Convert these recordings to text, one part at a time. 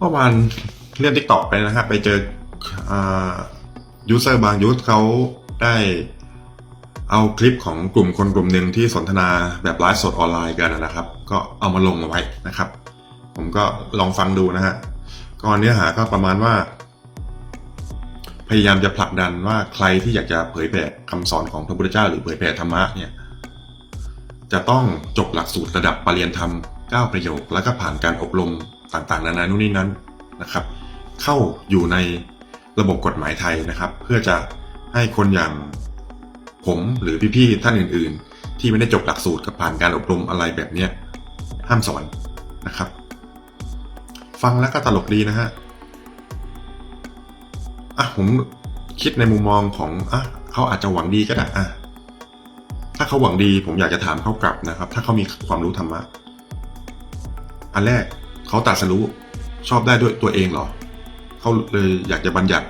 เมื่อวานเลื่อนทิกตอกไปนะครับไปเจอยูเซอร์บางยูสเขาได้เอาคลิปของกลุ่มคนกลุ่มหนึ่งที่สนทนาแบบไลฟ์สดออนไลน์กันนะครับ ก็เอามาลงเอาไว้นะครับ ผมก็ลองฟังดูนะฮะก็เนื้อหาก็ประมาณว่า พยายามจะผลักดันว่าใครที่อยากจะเผยแผ่คำสอนของพระพุทธเจ้าหรือเผยแผ่ธรรมะเนี่ยจะต้องจบหลักสูตรระดับปรริญญาธรรม 9 ประโยค แล้วก็ผ่านการอบรม ต่างๆ นานานู่นนี่นั้นนะครับ เข้าอยู่ในระบบกฎหมายไทยนะครับ เพื่อจะให้คนอย่างผมหรือพี่ๆท่านอื่น ๆ ที่ไม่ได้จบหลักสูตรกับผ่านการอบรมอะไรแบบเนี้ยห้ามสอนนะครับ ฟังแล้วก็ตลกดีนะฮะอะผมคิดในมุมมองของอะเขาอาจจะหวังดีก็ได้อะถ้าเขาหวังดี ผมอยากจะถามเขากลับนะครับ ถ้าเขามีความรู้ธรรมะอันแรก เขาตรัสรู้ชอบได้ด้วยตัวเองเหรอ เขาเลยอยากจะบัญญัติ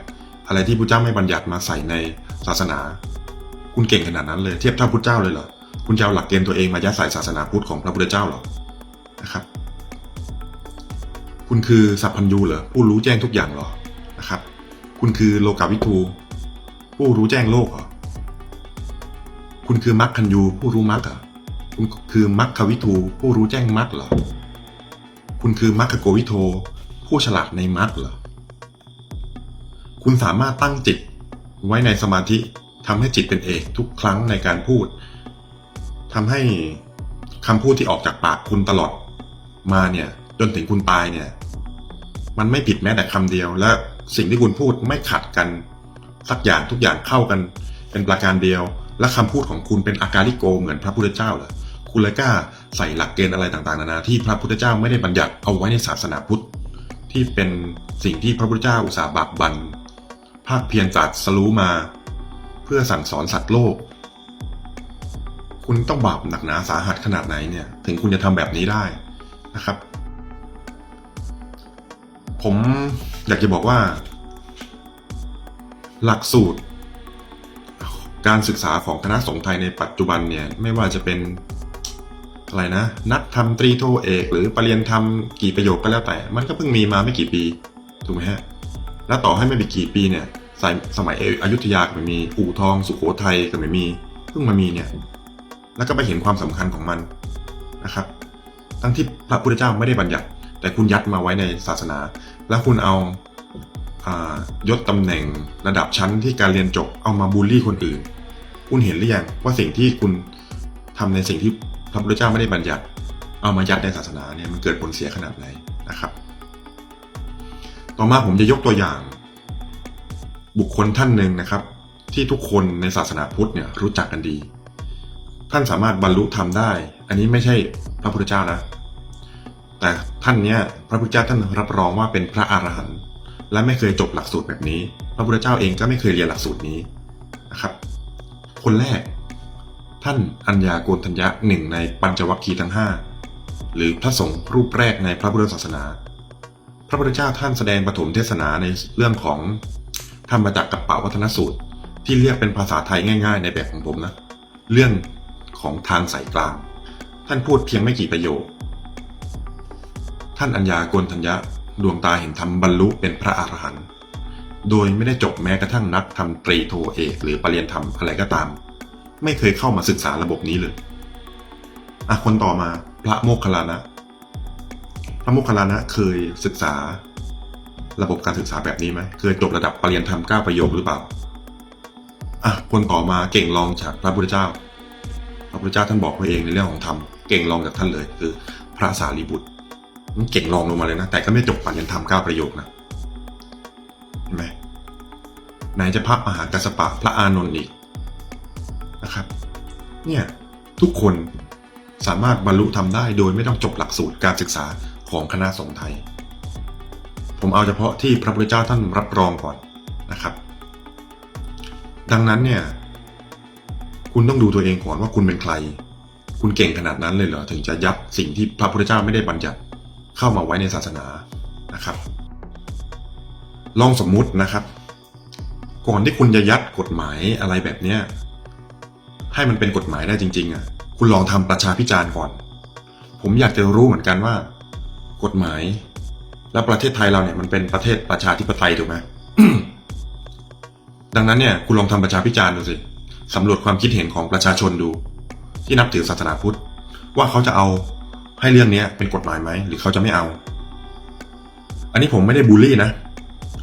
อะไรที่พระเจ้าไม่บัญญัติมาใส่ในศาสนา คุณเก่งขนาดนั้นเลยเทียบเท่าพุทธเจ้าเลยเหรอ คุณจะเอาหลักเกณฑ์ตัวเองมายัดใส่ศาสนาพุทธของพระพุทธเจ้าเหรอ นะครับ คุณคือสัพพัญญูเหรอ ผู้รู้แจ้งทุกอย่างเหรอ นะครับ คุณคือโลกาวิทู ผู้รู้แจ้งโลกเหรอ คุณคือมัคคันยูผู้รู้มัคเหรอ คุณคือมัคควิทูผู้รู้แจ้งมัคเหรอ คุณคือมัคคโกวิโท ผู้ฉลาดในมัคเหรอ คุณสามารถตั้งจิตไว้ในสมาธิทำให้จิตเป็นเอกทุกครั้งในการพูดทำให้คำพูดที่ออกจากปากคุณตลอด มาเนี่ย จนถึงคุณตายเนี่ย มันไม่ผิดแม้แต่คำเดียว และสิ่งที่คุณพูดไม่ขัดกัน สักอย่างทุกอย่างเข้ากัน เป็นประการเดียว และคำพูดของคุณเป็นอาการิโกเหมือนพระพุทธเจ้าเหรอ คุณเลยกล้าใส่หลักเกณฑ์อะไรต่างๆนานาที่พระพุทธเจ้าไม่ได้บัญญัติเอาไว้ในศาสนาพุทธ ที่เป็นสิ่งที่พระพุทธเจ้าอุตส่าห์บากบันภาคเพียรจัดสรู้มา เพื่อสั่งสอนสัตว์โลก คุณต้องบาปหนักหนาสาหัสขนาดไหนเนี่ย ถึงคุณจะทำแบบนี้ได้นะครับ ผมอยากจะบอกว่า หลักสูตรการศึกษาของคณะสงฆ์ไทยในปัจจุบันเนี่ย ไม่ว่าจะเป็น อะไรนะ นักทำตรีโทเอก หรือปรริญญาธรรมกี่ประโยคก็แล้วแต่ มันก็เพิ่งมีมาไม่กี่ปี ถูกไหมฮะ แล้วต่อให้ไม่ไปกี่ปีเนี่ยสายสมัยอยุธยาก็ไม่มี อู่ทอง สุโขทัยก็ไม่มี เพิ่งมามีเนี่ย แล้วก็ไปเห็นความสำคัญของมันนะครับ ทั้งที่พระพุทธเจ้าไม่ได้บัญญัติ แต่คุณยัดมาไว้ในศาสนา แล้วคุณเอาอายศตำแหน่งระดับชั้นที่การเรียนจบเอามาบูลลี่คนอื่น คุณเห็นหรือยังว่าสิ่งที่คุณทำในสิ่งที่ พระพุทธเจ้าไม่ได้บัญญัติ เอามายัดในศาสนาเนี่ยมันเกิดผลเสียขนาดไหนนะครับ ต่อมาผมจะยกตัวอย่าง บุคคลท่านหนึ่งนะครับ ที่ทุกคนในศาสนาพุทธเนี่ยรู้จักกันดี ท่านสามารถบรรลุธรรมได้ อันนี้ไม่ใช่พระพุทธเจ้านะ แต่ท่านเนี้ยพระพุทธเจ้าท่านรับรองว่าเป็นพระอรหันต์และไม่เคยจบหลักสูตรแบบนี้ พระพุทธเจ้าเองก็ไม่เคยเรียนหลักสูตรนี้นะครับ คนแรก ท่านอัญญาโกณทัญญะหนึ่งในปัญจวัคคีย์ทั้งห้าหรือพระสงฆ์รูปแรกในพระพุทธศาสนา พระพุทธเจ้าท่านแสดงปฐมเทศนาในเรื่องของธรรมจักรกับปวัฒนสูตร ที่เรียกเป็นภาษาไทยง่าย ๆ ในแบบของผมนะ เรื่องของทางสายกลาง ท่านพูดเพียงไม่กี่ประโยค ท่านอัญญาโกณทัญญะดวงตาเห็นธรรมบรรลุเป็นพระอรหันต์โดยไม่ได้จบแม้กระทั่งนักทำตรีโทเอกหรือปรริญญาธรรมอะไรก็ตาม ไม่เคยเข้ามาศึกษาระบบนี้เลยอะคนต่อมาพระโมคคัลลานะ พระโมคคัลลานะเคยศึกษาระบบการศึกษาแบบนี้ไหมเคยจบระดับปรริญญาธรรมเก้าประโยคหรือเปล่าอะคนต่อมาเก่งรองจากพระพุทธเจ้า พระพุทธเจ้าท่านบอกไว้เองในเรื่องของธรรมเก่งรองจากท่านเลยคือ พระสารีบุตรเก่งรองลงมาเลยนะ แต่ก็ไม่จบปรริญญาธรรมเก้าประโยคนะเห็นไหมไหนจะพระมหากัสปะพระอานนท์อีก นะครับ เนี่ยทุกคนสามารถบรรลุทำได้โดยไม่ต้องจบหลักสูตรการศึกษาของคณะสงฆ์ไทย ผมเอาเฉพาะที่พระพุทธเจ้าท่านรับรองก่อนนะครับ ดังนั้นเนี่ยคุณต้องดูตัวเองก่อนว่าคุณเป็นใคร คุณเก่งขนาดนั้นเลยเหรอถึงจะยัดสิ่งที่พระพุทธเจ้าไม่ได้บัญญัติเข้ามาไว้ในศาสนานะครับ ลองสมมุตินะครับ ก่อนที่คุณจะยัดกฎหมายอะไรแบบเนี้ย ให้มันเป็นกฎหมายได้จริง ๆ อะ คุณลองทำประชาพิจารณ์ก่อน ผมอยากจะรู้เหมือนกันว่า กฎหมาย แล้วประเทศไทยเราเนี่ยมันเป็นประเทศประชาธิปไตยถูกไหมดังนั้นเนี่ยคุณลองทำประชาพิจารณ์ดูสิสำรวจความคิดเห็นของประชาชนดู ที่นับถือศาสนาพุทธ ว่าเขาจะเอาให้เรื่องนี้เป็นกฎหมายไหมหรือเขาจะไม่เอา อันนี้ผมไม่ได้บูลลี่นะ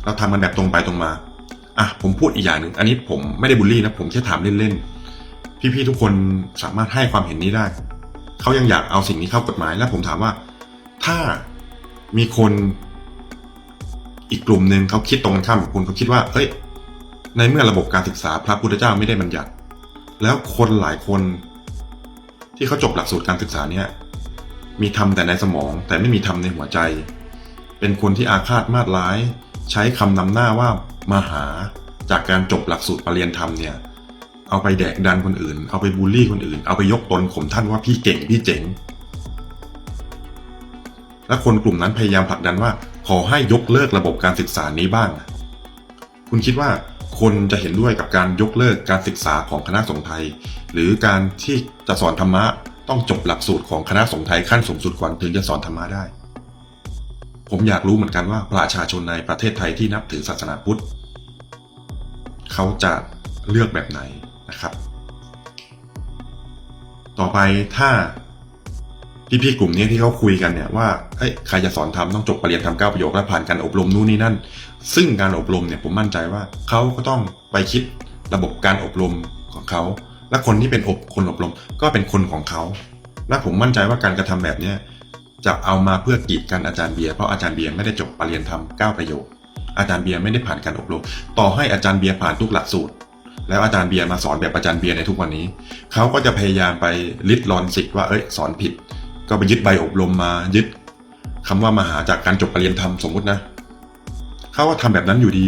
เราทำกันแบบตรงไปตรงมาอะผมพูดอีกอย่างหนึ่งอันนี้ผมไม่ได้บูลลี่นะผมแค่ถามเล่นๆ พี่ๆทุกคนสามารถให้ความเห็นนี้ได้ เขายังอยากเอาสิ่งนี้เข้ากฎหมาย แล้วผมถามว่า ถ้ามีคนอีกกลุ่มหนึ่งเขาคิดตรงกันข้ามกับคุณเขาคิดว่า เอ้ย ในเมื่อระบบการศึกษาพระพุทธเจ้าไม่ได้บัญญัติ แล้วคนหลายคน ที่เขาจบหลักสูตรการศึกษาเนี่ย มีทำแต่ในสมอง แต่ไม่มีทำในหัวใจ เป็นคนที่อาฆาตมาดร้าย ใช้คำนำหน้าว่ามาหาจากการจบหลักสูตรปรริญญาธรรมเนี่ย เอาไปแดกดันคนอื่น เอาไปบูลลี่คนอื่น เอาไปยกตนข่มท่านว่าพี่เก่งพี่เจ๋ง และคนกลุ่มนั้นพยายามผลักดันว่า ขอให้ยกเลิกระบบการศึกษานี้บ้าง คุณคิดว่าคนจะเห็นด้วยกับการยกเลิกการศึกษาของคณะสงฆ์ไทย หรือการที่จะสอนธรรมะต้องจบหลักสูตรของคณะสงฆ์ไทยขั้นสูงสุดก่อนถึงจะสอนธรรมะได้ ผมอยากรู้เหมือนกันว่าประชาชนในประเทศไทยที่นับถือศาสนาพุทธ เขาจะเลือกแบบไหน นะครับ ต่อไปถ้าพี่ๆกลุ่มนี้ที่เขาคุยกันเนี่ยว่าเอ้ยใครจะสอนทำต้องจบปริญญาธรมเก้าประโยคและผ่านการอบรมนู่นนี่นั่น ซึ่งการอบรมเนี่ยผมมั่นใจว่าเขาก็ต้องไปคิดระบบการอบรมของเขา และคนที่เป็นอบคนอบรมก็เป็นคนของเขา และผมมั่นใจว่าการกระทำแบบเนี้ยจะเอามาเพื่อกีดกันอาจารย์เบียร์เพราะอาจารย์เบียร์ไม่ได้จบปริญญาธรรมเก้าประโยค อาจารย์เบียร์ไม่ได้ผ่านการอบรม ต่อให้อาจารย์เบียร์ผ่านทุกหลักสูตร แล้วอาจารย์เบียร์มาสอนแบบอาจารย์เบียร์ในทุกวันนี้ เขาก็จะพยายามไปลิดรอนสิทธิ์ว่าเอ้ยสอนผิด ก็ไปยึดใบอบรมมายึดคำว่ามาหาจากการจบปรริญญาธรรมสมมุตินะเขาก็ทำแบบนั้นอยู่ดี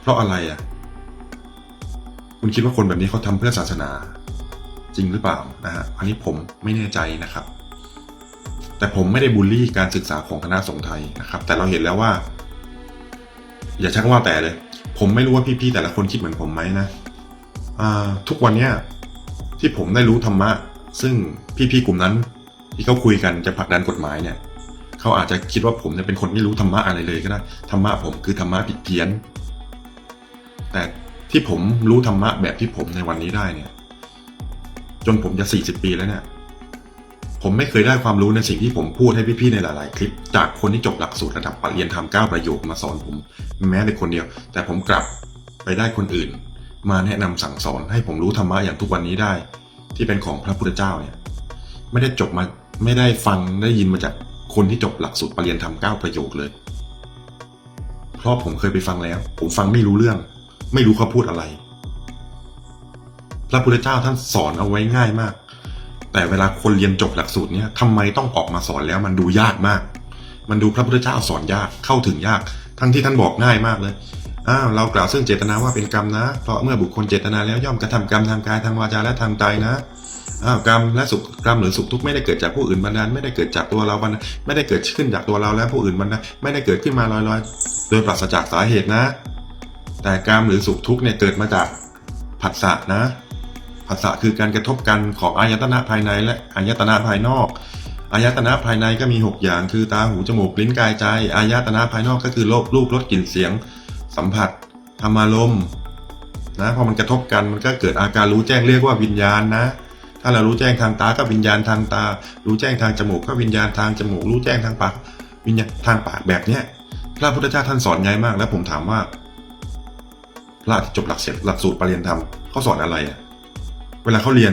เพราะอะไรอะ คุณคิดว่าคนแบบนี้เขาทำเพื่อศาสนา จริงหรือเปล่านะฮะอันนี้ผมไม่แน่ใจนะครับ แต่ผมไม่ได้บูลลี่การศึกษาของคณะสงฆ์ไทยนะครับ แต่เราเห็นแล้วว่า อย่าชักว่าแต่เลย ผมไม่รู้ว่าพี่ๆแต่ละคนคิดเหมือนผมไหมนะ ทุกวันเนี้ยที่ผมได้รู้ธรรมะ ซึ่งพี่ๆกลุ่มนั้น ที่เขาคุยกันจะผลักดันกฎหมายเนี่ยเขาอาจจะคิดว่าผมเนี่ยเป็นคนไม่รู้ธรรมะอะไรเลยก็ได้ธรรมะผมคือธรรมะผิดเพี้ยน แต่ที่ผมรู้ธรรมะแบบที่ผมในวันนี้ได้เนี่ย จนผมจะสี่สิบปีแล้วเนี่ย ผมไม่เคยได้ความรู้ในสิ่งที่ผมพูดให้พี่ๆในหลาย ๆ คลิป จากคนที่จบหลักสูตรระดับปริญญาธรรมเก้าประโยคมาสอนผม แม้แต่คนเดียว แต่ผมกลับไปได้คนอื่น มาแนะนำสั่งสอนให้ผมรู้ธรรมะอย่างทุกวันนี้ได้ ที่เป็นของพระพุทธเจ้าเนี่ยไม่ได้จบมาไม่ได้ฟังได้ยินมาจากคนที่จบหลักสูตรปรริญญาธรรมเก้าประโยคเลย เพราะผมเคยไปฟังแล้ว ผมฟังไม่รู้เรื่อง ไม่รู้เขาพูดอะไร พระพุทธเจ้าท่านสอนเอาไว้ง่ายมาก แต่เวลาคนเรียนจบหลักสูตรเนี้ยทำไมต้องออกมาสอนแล้วมันดูยากมาก มันดูพระพุทธเจ้าสอนยากเข้าถึงยาก ทั้งที่ท่านบอกง่ายมากเลย อ้าวเรากล่าวซึ่งเจตนาว่าเป็นกรรมนะ เพราะเมื่อบุคคลเจตนาแล้วย่อมกระทำกรรมทางกายทางวาจาและทางใจนะอ้าวกรรมและสุขกรรมหรือสุขทุกข์ไม่ได้เกิดจากผู้อื่นบันดาลไม่ได้เกิดจากตัวเราบันดาไม่ได้เกิดขึ้นจากตัวเราและผู้อื่นบันดาลไม่ได้เกิดขึ้นมาลอยๆ โดยปราศจากสาเหตุนะ แต่กรรมหรือสุขทุกข์เนี่ยเกิดมาจากผัสสะนะผัสสะคือการกระทบกันของอายตนะภายในและอายตนะภายนอกอายตนะภายในก็มี 6 อย่างคือตาหูจมูกลิ้นกายใจอายตนะภายนอกก็คือโลกรูปรสกลิ่นเสียง สัมผัสธรรมารมณ์นะพอมันกระทบกันมันก็เกิดอาการรู้แจ้งเรียกว่าวิญญาณนะ ถ้าเรารู้แจ้งทางตาก็วิญญาณทางตา รู้แจ้งทางจมูกก็วิญญาณทางจมูก รู้แจ้งทางปากวิญญาณทางปากแบบเนี้ยพระพุทธเจ้าท่านสอนง่ายมาก แล้วผมถามว่า พระที่จบหลักเสร็จหลักสูตรปรริญญาธรรมเขาสอนอะไรอะเวลาเขาเรียน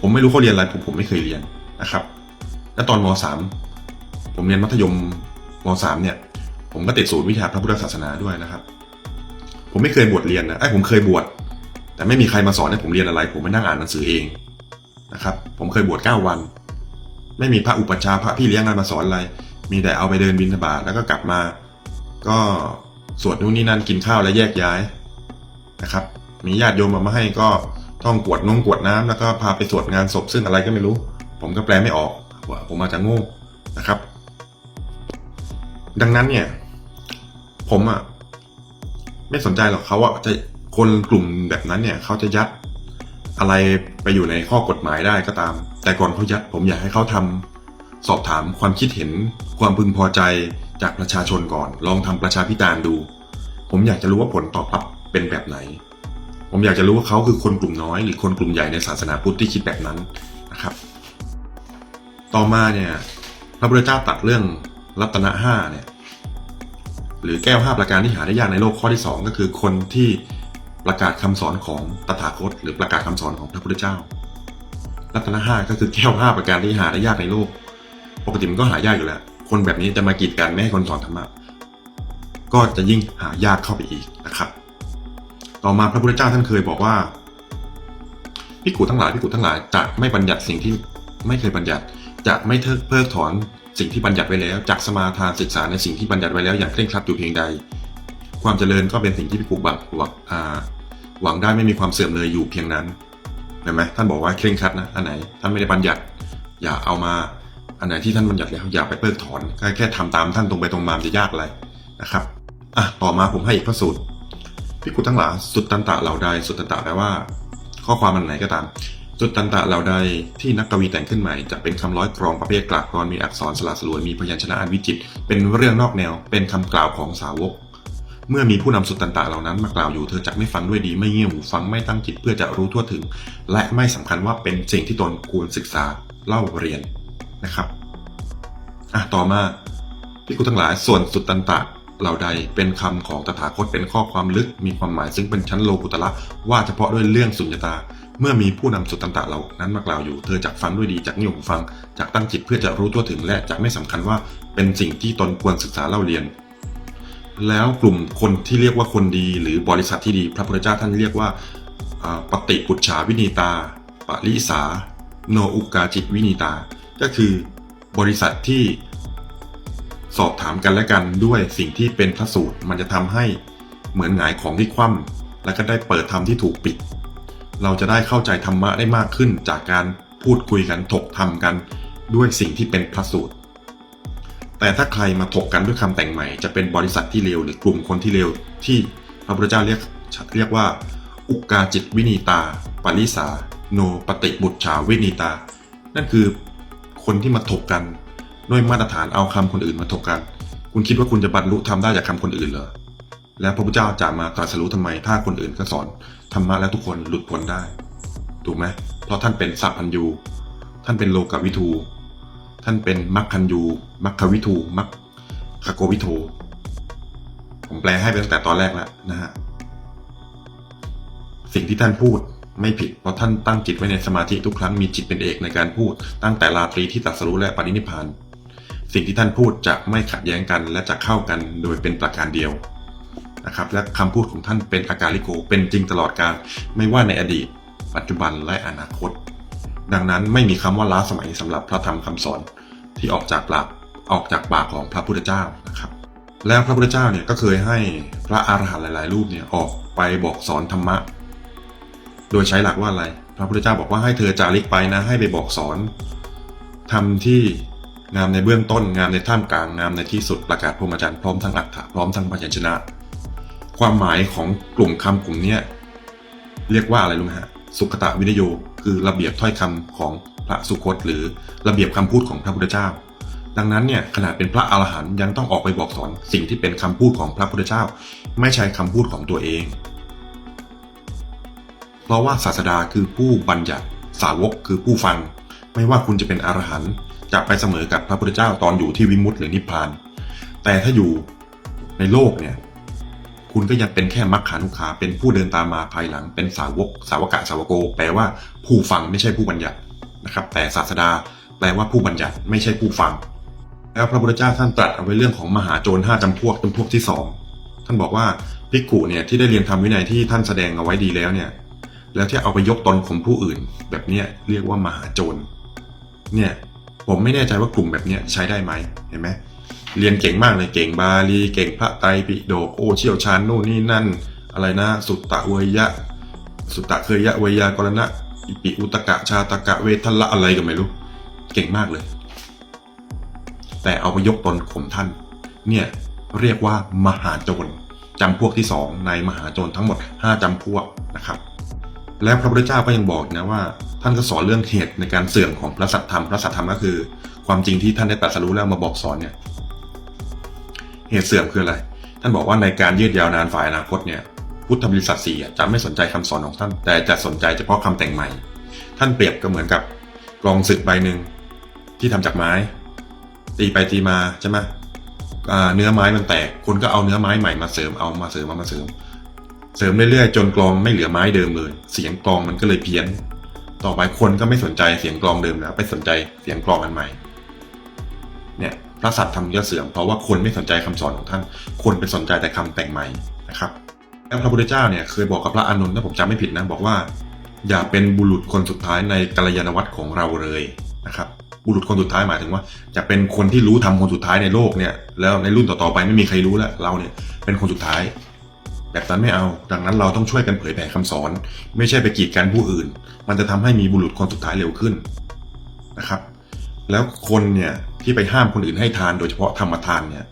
ผมไม่รู้เขาเรียนอะไรผมผมไม่เคยเรียนนะครับ แล้วตอนมสามผมเรียนมัธยมมสามเนี่ย ผมก็ติดศูนย์วิชาพระพุทธศาสนาด้วยนะครับ ผมไม่เคยบวชเรียนนะไอ้ผมเคยบวชแต่ไม่มีใครมาสอนให้ผมเรียนอะไร ผมไปนั่งอ่านหนังสือเองนะครับ ผมเคยบวช9วัน ไม่มีพระอุปัชฌาย์พระพี่เลี้ยงอะไรมาสอนอะไร มีแต่เอาไปเดินบิณฑบาตแล้วก็กลับมา ก็สวดนู่นนี่นั่นกินข้าวแล้วแยกย้ายนะครับ มีญาติโยมมามาให้ก็ต้องกวดนงกวดน้ำแล้วก็พาไปสวดงานศพซึ่งอะไรก็ไม่รู้ ผมก็แปลไม่ออกว่าผมอาจจะโง่นะครับ ดังนั้นเนี่ย ผมอะ ไม่สนใจหรอกเขาอะจะคนกลุ่มแบบนั้นเนี่ยเขาจะยัดอะไรไปอยู่ในข้อกฎหมายได้ก็ตาม แต่ก่อนเขายัดผมอยากให้เขาทำสอบถามความคิดเห็นความพึงพอใจจากประชาชนก่อน ลองทำประชาพิจารณ์ดู ผมอยากจะรู้ว่าผลตอบรับเป็นแบบไหน ผมอยากจะรู้ว่าเขาคือคนกลุ่มน้อย หรือคนกลุ่มใหญ่ในศาสนาพุทธที่คิดแบบนั้นนะครับ ต่อมาเนี่ยพระพุทธเจ้าตัดเรื่องรัตนะห้าเนี่ย หรือแก้วห้าประการที่หาได้ยากในโลกข้อที่สองก็คือคนที่ประกาศคำสอนของตถาคต หรือประกาศคำสอนของพระพุทธเจ้า รัตนะห้าก็คือแก้วห้าประการที่หาได้ยากในโลก ปกติมันก็หายากอยู่แล้ว คนแบบนี้จะมากีดกันไม่ให้คนสอนธรรมะก็จะยิ่งหายากเข้าไปอีกนะครับ ต่อมาพระพุทธเจ้าท่านเคยบอกว่าพิกูทั้งหลายพิกูทั้งหลายจะไม่บัญญัติสิ่งที่ไม่เคยบัญญัติจะไม่เพิกถอน สิ่งที่บัญญัติไว้แล้ว จากสมาทานศึกษาในสิ่งที่บัญญัติไว้แล้วอย่างเคร่งครัดอยู่เพียงใด ความเจริญก็เป็นสิ่งที่พิกูบังหวังหวังได้ไม่มีความเสื่อมเลยอยู่เพียงนั้นเห็นไหมท่านบอกว่าเคร่งครัดนะอันไหนท่านไม่ได้บัญญัติ อย่าเอามาอันไหนที่ท่านบัญญัติแล้วอย่าไปเพิกถอนแค่แค่ทำตามท่านตรงไปตรงมามันจะยากอะไรนะครับอะต่อมาผมให้อีกพระสูตรพิกุทั้งหลายสุดตันตะเหล่าใดสุดตันตะแปลว่า ข้อความมันไหนก็ตาม สุดตันตะเหล่าใดที่นักกวีแต่งขึ้นใหม่จะเป็นคำร้อยกรองประเภทกลากรอนมีอักษรสลัดสลวยมีพยัญชนะอันวิจิตรเป็นเรื่องนอกแนว เป็นคำกล่าวของสาวก เมื่อมีผู้นำสุดตันตะเหล่านั้นมากล่าวอยู่เธอจักไม่ฟังด้วยดีไม่เงี่ยหูฟังไม่ตั้งจิตเพื่อจะรู้ทั่วถึง และไม่สำคัญว่าเป็นสิ่งที่ตนควรศึกษาเล่าเรียนนะครับอะต่อมาพิกุทั้งหลายส่วนสุดตันตะเหล่าใดเป็นคำของตถาคตเป็นข้อความลึกมีความหมายซึ่งเป็นชั้นโลกุตละว่าเฉพาะด้วยเรื่องสุญญตา เมื่อมีผู้นำสุตตันตะเหล่านั้นมากล่าวอยู่ เธอจักฟังด้วยดีจักนิยมฟังจักตั้งจิตเพื่อจะรู้ทั่วถึงและจะไม่สำคัญว่าเป็นสิ่งที่ตนควรศึกษาเล่าเรียน แล้วกลุ่มคนที่เรียกว่าคนดี หรือบริษัทที่ดี พระพุทธเจ้าท่านเรียกว่าปฏิปุจฉาวินีตา ปริสา โนอุกาจิตวินีตา ก็คือบริษัทที่สอบถามกันและกันด้วยสิ่งที่เป็นพระสูตร มันจะทำให้เหมือนหงายของที่คว่ำแล้วก็ได้เปิดธรรมที่ถูกปิด เราจะได้เข้าใจธรรมะได้มากขึ้น จากการพูดคุยกันถกธรรมกันด้วยสิ่งที่เป็นพระสูตร แต่ถ้าใครมาถกกันด้วยคำแต่งใหม่ จะเป็นบริษัทที่เลวหรือกลุ่มคนที่เลวที่พระพุทธเจ้าเรียกเรียกว่า อุกาจิตวินีตา ปริสา โนปฏิบุตรชาวินีตา นั่นคือคนที่มาถกกัน ด้วยมาตรฐานเอาคำคนอื่นมาถกกัน คุณคิดว่าคุณจะบรรลุธรรมได้จากคำคนอื่นเหรอ แล้วพระพุทธเจ้าจะมาตรัสรู้ทำไม ถ้าคนอื่นก็สอนธรรมะแล้วทุกคนหลุดพ้นได้ถูกไหมเพราะท่านเป็นสัพพัญญูท่านเป็นโลกวิทู ท่านเป็นมัคคัญยูมัคควิทูมัคคโกวิโทผมแปลให้ไปตั้งแต่ตอนแรกแล้วนะฮะสิ่งที่ท่านพูดไม่ผิด เพราะท่านตั้งจิตไว้ในสมาธิทุกครั้งมีจิตเป็นเอกในการพูด ตั้งแต่ราตรีที่ตรัสรู้และปรินิพาน สิ่งที่ท่านพูดจะไม่ขัดแย้งกันและจะเข้ากันโดยเป็นประการเดียว นะครับและคำพูดของท่านเป็นอากาลิโก เป็นจริงตลอดการไม่ว่าในอดีต ปัจจุบันและอนาคต ดังนั้นไม่มีคำว่าล้าสมัยสำหรับพระธรรมคำสอนที่ออกจากปากออกจากปากของพระพุทธเจ้านะครับแล้วพระพุทธเจ้าเนี่ยก็เคยให้พระอรหันต์หลาย ๆ รูปเนี่ยออกไปบอกสอนธรรมะ โดยใช้หลักว่าอะไร พระพุทธเจ้าบอกว่าให้เธอจาริกไปนะให้ไปบอกสอนทำที่งามในเบื้องต้นงามในท่ามกลางงามในที่สุดประกาศพรหมจรรย์พร้อมทั้งอัฏฐะพร้อมทั้งพยัญชนะ ความหมายของกลุ่มคำกลุ่มเนี้ยเรียกว่าอะไรรู้ไหมฮะสุขตะวินโย คือระเบียบถ้อยคำของพระสุคต หรือระเบียบคำพูดของพระพุทธเจ้า ดังนั้นเนี่ยขนาดเป็นพระอรหันต์ยังต้องออกไปบอกสอนสิ่งที่เป็นคำพูดของพระพุทธเจ้า ไม่ใช่คำพูดของตัวเอง เพราะว่าศาสดาคือผู้บัญญัติสาวกคือผู้ฟัง ไม่ว่าคุณจะเป็นอรหันต์จะไปเสมอกับพระพุทธเจ้าตอนอยู่ที่วิมุตติหรือนิพพาน แต่ถ้าอยู่ในโลกเนี่ย คุณก็ยังเป็นแค่มัคคานุขาเป็นผู้เดินตามมาภายหลัง เป็นสาวก สาวกะสาวโก แปลว่าผู้ฟังไม่ใช่ผู้บัญญัตินะครับ แต่ศาสดา แปลว่าผู้บัญญัติไม่ใช่ผู้ฟัง แล้วพระพุทธเจ้าท่านตรัสเอาไว้เรื่องของมหาโจรห้าจำพวกจำพวกที่สองท่านบอกว่าภิกขุเนี่ยที่ได้เรียนธรรมวินัยที่ท่านแสดงเอาไว้ดีแล้วเนี่ย แล้วที่เอาไปยกตนข่มผู้อื่น แบบเนี้ยเรียกว่ามหาโจร เนี่ยผมไม่แน่ใจว่ากลุ่มแบบเนี้ยใช้ได้ไหมเห็นไหม เรียนเก่งมากเลยเก่งบาลีเก่งพระไตรปิฎกโอ้เชี่ยวชาญโน่นนี่นั่น อะไรนะ สุตตะเวยะ สุตตะเคยยะเวยากรณะอิปิอุตกะชาตกะเวทละอะไรก็ไม่รู้ เก่งมากเลย แต่เอาไปยกตนข่มท่าน เนี่ยเรียกว่ามหาโจรจำพวกที่สองในมหาโจรทั้งหมด 5จำพวกนะครับ แล้วพระพุทธเจ้าก็ยังบอกอีกนะว่า ท่านก็สอนเรื่องเหตุในการเสื่อมของพระสัทธรรมพระสัทธรรมก็คือ ความจริงที่ท่านได้ตรัสรู้แล้วมาบอกสอนเนี่ย เหตุเสื่อมคืออะไร ท่านบอกว่าในการยืดยาวนานฝ่ายอนาคตเนี่ยพุทธบริษัทสี่จะไม่สนใจคำสอนของท่าน แต่จะสนใจเฉพาะคำแต่งใหม่ ท่านเปรียบก็เหมือนกับกลองศึกใบหนึ่งที่ทำจากไม้ ตีไปตีมาใช่ไหมเนื้อไม้มันแตกคุณก็เอาเนื้อไม้ใหม่มาเสริมเอามาเสริมเอามาเสริม เสริมเรื่อยๆจนกลองไม่เหลือไม้เดิมเลย เสียงกลองมันก็เลยเพี้ยน ต่อไปคนก็ไม่สนใจเสียงกลองเดิมแล้วไปสนใจเสียงกลองอันใหม่ เนี่ย พระสัตว์ทำยอดเสื่อมเพราะว่าคนไม่สนใจคำสอนของท่าน คนไปสนใจแต่คำแต่งใหม่นะครับแล้วพระพุทธเจ้าเนี่ยเคยบอกกับพระอานนท์ถ้าผมจำไม่ผิดนะบอกว่า อย่าเป็นบุรุษคนสุดท้ายในกัลยาณวัตรของเราเลยนะครับบุรุษคนสุดท้ายหมายถึงว่าจะเป็นคนที่รู้ทำคนสุดท้ายในโลกเนี่ยแล้วในรุ่นต่อๆไปไม่มีใครรู้แล้วเราเนี่ยเป็นคนสุดท้าย แบบนั้นไม่เอา ดังนั้นเราต้องช่วยกันเผยแผ่คำสอน ไม่ใช่ไปกีดกันผู้อื่น มันจะทำให้มีบุรุษคนสุดท้ายเร็วขึ้นนะครับ แล้วคนเนี่ยที่ไปห้ามคนอื่นให้ทานโดยเฉพาะธรรมทานเนี่ย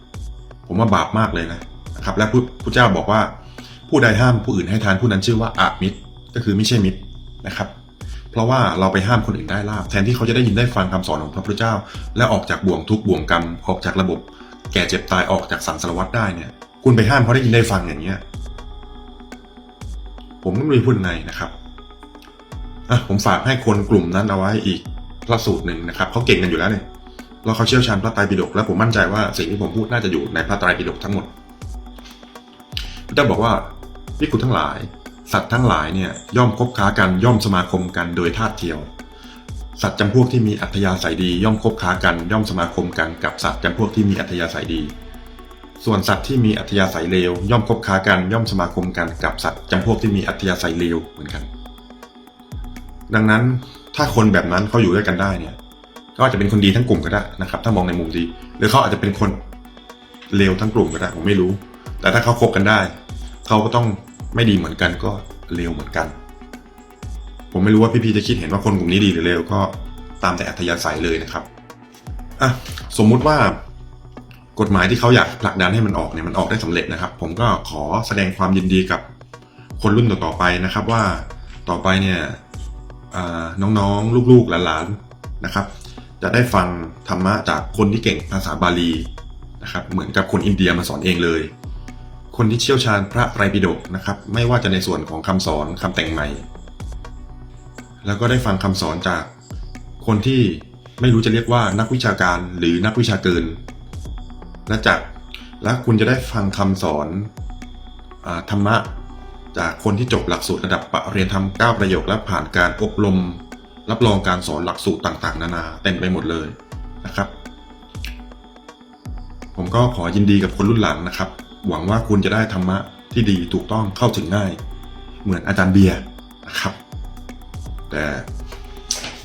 ผมว่าบาปมากเลยนะนะครับ และพระพุทธเจ้าบอกว่า ผู้ใดห้ามผู้อื่นให้ทานผู้นั้นชื่อว่าอามิตรก็คือไม่ใช่มิตรนะครับ เพราะว่าเราไปห้ามคนอื่นได้ลาบแทนที่เขาจะได้ยินได้ฟังคำสอนของพระพุทธเจ้า และออกจากบ่วงทุกบ่วงกรรมออกจากระบบ แก่เจ็บตายออกจากสังสารวัฏได้เนี่ย คุณไปห้ามเขาได้ยินได้ฟังอย่างเงี้ยผมก็ไม่รู้พูดไงนะครับอะผมฝากให้คนกลุ่มนั้นเอาไว้อีก พระสูตรหนึ่งนะครับเขาเก่งกันอยู่แล้วเนี่ยแล้วเขาเชี่ยวชาญพระไตรปิฎกและผมมั่นใจว่าสิ่งที่ผมพูดน่าจะอยู่ในพระไตรปิฎกทั้งหมดพระเจ้าบอกว่าพิกุทั้งหลาย สัตว์ทั้งหลายเนี่ยย่อมคบค้ากันย่อมสมาคมกันโดยธาตุเทียว สัตว์จำพวกที่มีอัธยาศัยดี ย่อมคบค้ากันย่อมสมาคมกันกับสัตว์จำพวกที่มีอัธยาศัยดี ส่วนสัตว์ที่มีอัธยาศัยเลว ย่อมคบค้ากันย่อมสมาคมกันกับสัตว์จำพวกที่มีอัธยาศัยเลวเหมือนกัน ดังนั้น ถ้าคนแบบนั้นเขาอยู่ด้วยกันได้เนี่ยก็อาจจะเป็นคนดีทั้งกลุ่มก็ได้นะครับ ถ้ามองในมุมดี หรือเขาอาจจะเป็นคนเลวทั้งกลุ่มก็ได้ผมไม่รู้ แต่ถ้าเขาคบกันได้ เขาก็ต้องไม่ดีเหมือนกันก็เลวเหมือนกัน ผมไม่รู้ว่าพี่ๆจะคิดเห็นว่าคนกลุ่มนี้ดีหรือเลวก็ตามแต่อัธยาศัยเลยนะครับอะสมมุติว่ากฎหมายที่เขาอยากผลักดันให้มันออกเนี่ยมันออกได้สำเร็จนะครับ ผมก็ขอแสดงความยินดีกับคนรุ่นต่อๆไปนะครับ ว่าต่อไปเนี่ย น้องๆ ลูกๆ หลานๆ นะครับ จะได้ฟังธรรมะจากคนที่เก่งภาษาบาลีนะครับ เหมือนกับคนอินเดียมาสอนเองเลย คนที่เชี่ยวชาญพระไตรปิฎกนะครับ ไม่ว่าจะในส่วนของคำสอนคำแต่งใหม่ แล้วก็ได้ฟังคำสอนจากคนที่ไม่รู้จะเรียกว่านักวิชาการหรือนักวิชาเกิน และจากและคุณจะได้ฟังคำสอนอธรรมะ จากคนที่จบหลักสูตรระดับปรริญญาธรรม9ประโยคและผ่านการอบรม รับรองการสอนหลักสูตรต่างๆ นานาเต็มไปหมดเลยนะครับ ผมก็ขอยินดีกับคนรุ่นหลังนะครับ หวังว่าคุณจะได้ธรรมะที่ดีถูกต้องเข้าถึงง่าย เหมือนอาจารย์เบียร์นะครับ แต่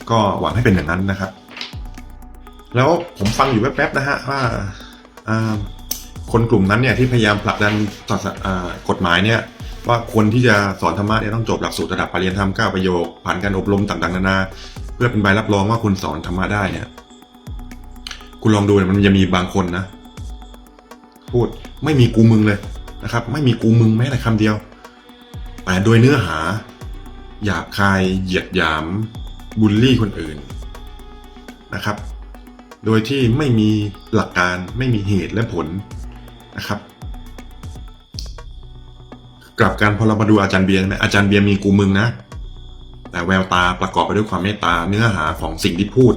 ก็หวังให้เป็นอย่างนั้นนะครับ แล้วผมฟังอยู่แป๊บๆนะฮะว่าคนกลุ่มนั้นเนี่ยที่พยายามผลักดันศาสอ่ากฎหมายเนี่ย ว่าคนที่จะสอนธรรมะเนี่ยต้องจบหลักสูตรระดับปริญญาธรรม9ประโยค ผ่านการอบรมต่างๆนานา เพื่อเป็นใบรับรองว่าคุณสอนธรรมะได้เนี่ย คุณลองดูเนี่ยมันจะมีบางคนนะ พูดไม่มีกูมึงเลยนะครับ ไม่มีกูมึงแม้แต่คำเดียว แต่โดยเนื้อหา หยาบคาย เหยียดหยาม บูลลี่คนอื่นนะครับ โดยที่ไม่มีหลักการไม่มีเหตุและผลนะครับ กลับกันพอเรามาดูอาจารย์เบียร์ใช่ไหมอาจารย์เบียร์มีกูมึงนะ แต่แววตาประกอบไปด้วยความเมตตาเนื้อหาของสิ่งที่พูด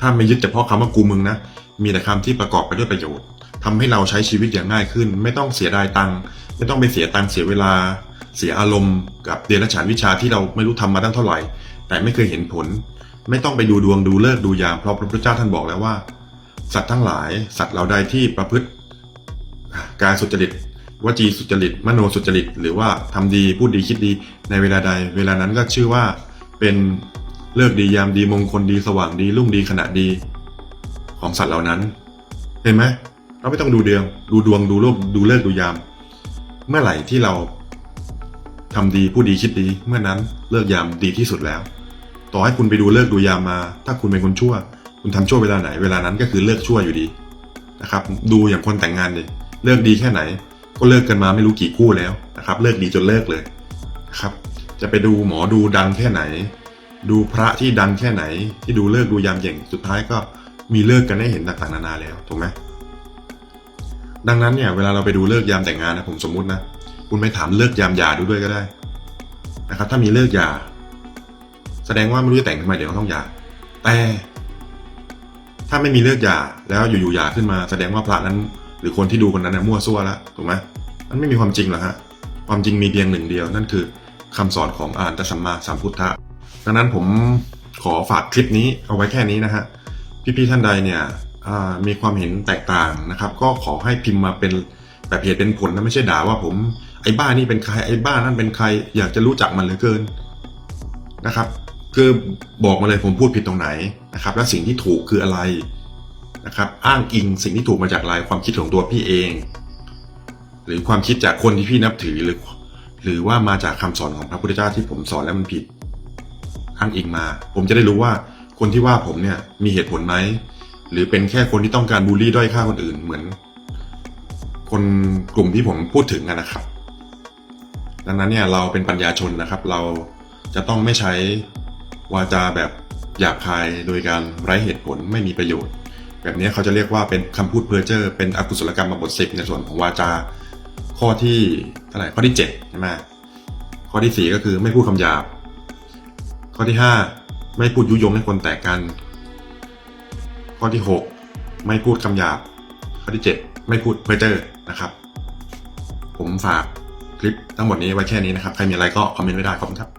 ถ้าไม่ยึดเฉพาะคำว่ากูมึงนะ มีแต่คำที่ประกอบไปด้วยประโยชน์ทำให้เราใช้ชีวิตอย่างง่ายขึ้น ไม่ต้องเสียดายตังค์ไม่ต้องไปเสียตังค์เสียเวลา เสียอารมณ์ กับเดรัจฉานวิชาที่เราไม่รู้ทำมาตั้งเท่าไหร่ แต่ไม่เคยเห็นผล ไม่ต้องไปดูดวงดูเลิกดูยามเพราะพระพุทธเจ้าท่านบอกแล้วว่า สัตว์ทั้งหลายสัตว์เหล่าใดที่ประพฤติกายสุจริต วจีสุจริต มโนสุจริต หรือว่าทำดีพูดดีคิดดีในเวลาใด เวลานั้นก็ชื่อว่าเป็นเลิกดียามดีมงคลดีสว่างดีรุ่งดีขณะดีของสัตว์เหล่านั้น เห็นไหมเราไม่ต้องดูเดืองดูดวงดูโลกดูเลิกดูยาม เมื่อไหร่ที่เราทำดีพูดดีคิดดี เมื่อนั้นเลิกยามดีที่สุดแล้ว ต่อให้คุณไปดูเลิกดูยามมา ถ้าคุณเป็นคนชั่ว คุณทำชั่วเวลาไหน เวลานั้นก็คือเลิกชั่วอยู่ดีนะครับ ดูอย่างคนแต่งงานดิเลิกดีแค่ไหน ก็เลิกกันมาไม่รู้กี่คู่แล้วนะครับ เลิกดีจนเลิกเลยนะครับ จะไปดูหมอดูดังแค่ไหน ดูพระที่ดังแค่ไหน ที่ดูเลิกดูยามเก่งสุดท้ายก็มีเลิกกันให้เห็นต่างๆนานาแล้วถูกไหมดังนั้นเนี่ยเวลาเราไปดูเลิกยามแต่งงานนะผมสมมุตินะคุณไปถามเลิกยามหย่าดูด้วยก็ได้นะครับ ถ้ามีเลิกหย่า แสดงว่าไม่รู้จะแต่งทำไมเดี๋ยวต้องหย่าแต่ถ้าไม่มีเลิกหย่าแล้วอยู่ๆหย่าขึ้นมา แสดงว่าพระนั้น หรือคนที่ดูคนนั้นนะมั่วซั่วแล้วถูกไหมมันไม่มีความจริงหรอกฮะความจริงมีเพียงหนึ่งเดียว นั่นคือคำสอนของอานตสัมมาสัมพุทธะดังนั้นผมขอฝากคลิปนี้เอาไว้แค่นี้นะฮะพี่ๆท่านใดเนี่ยมีความเห็นแตกต่างนะครับ ก็ขอให้พิมพ์มาเป็นแบบเหตุเป็นผลนะไม่ใช่ด่าว่าผมไอ้บ้านี่เป็นใครไอ้บ้านั่นเป็นใคร อยากจะรู้จักมันเหลือเกินนะครับคือบอกมาเลยผมพูดผิดตรงไหนนะครับ และสิ่งที่ถูกคืออะไร นะครับอ้างอิงสิ่งที่ถูกมาจากอะไรความคิดของตัวพี่เอง หรือความคิดจากคนที่พี่นับถือหรือหรือว่ามาจากคำสอนของพระพุทธเจ้าที่ผมสอนแล้วมันผิด อ้างอิงมา ผมจะได้รู้ว่าคนที่ว่าผมเนี่ยมีเหตุผลไหมหรือเป็นแค่คนที่ต้องการบูลลี่ด้อยค่าคนอื่นเหมือน คนกลุ่มที่ผมพูดถึงกันนะครับ ดังนั้นเนี่ยเราเป็นปัญญาชนนะครับ เราจะต้องไม่ใช้วาจาแบบหยาบคายโดยการไร้เหตุผลไม่มีประโยชน์ แบบนี้เขาจะเรียกว่าเป็นคำพูดเพ้อเจ้อเป็นอกุศลกรรมบทสิบในส่วนของวาจา ข้อที่เท่าไหร่ข้อที่เจ็ดใช่ไหมข้อที่สี่ก็คือไม่พูดคำหยาบ ข้อที่ห้าไม่พูดยุยงให้คนแตกกัน ข้อที่หกไม่พูดคำหยาบ ข้อที่เจ็ดไม่พูดเพ้อเจ้อนะครับ ผมฝากคลิปทั้งหมดนี้ไว้แค่นี้นะครับ ใครมีอะไรก็คอมเมนต์ไว้ได้ขอบคุณครับ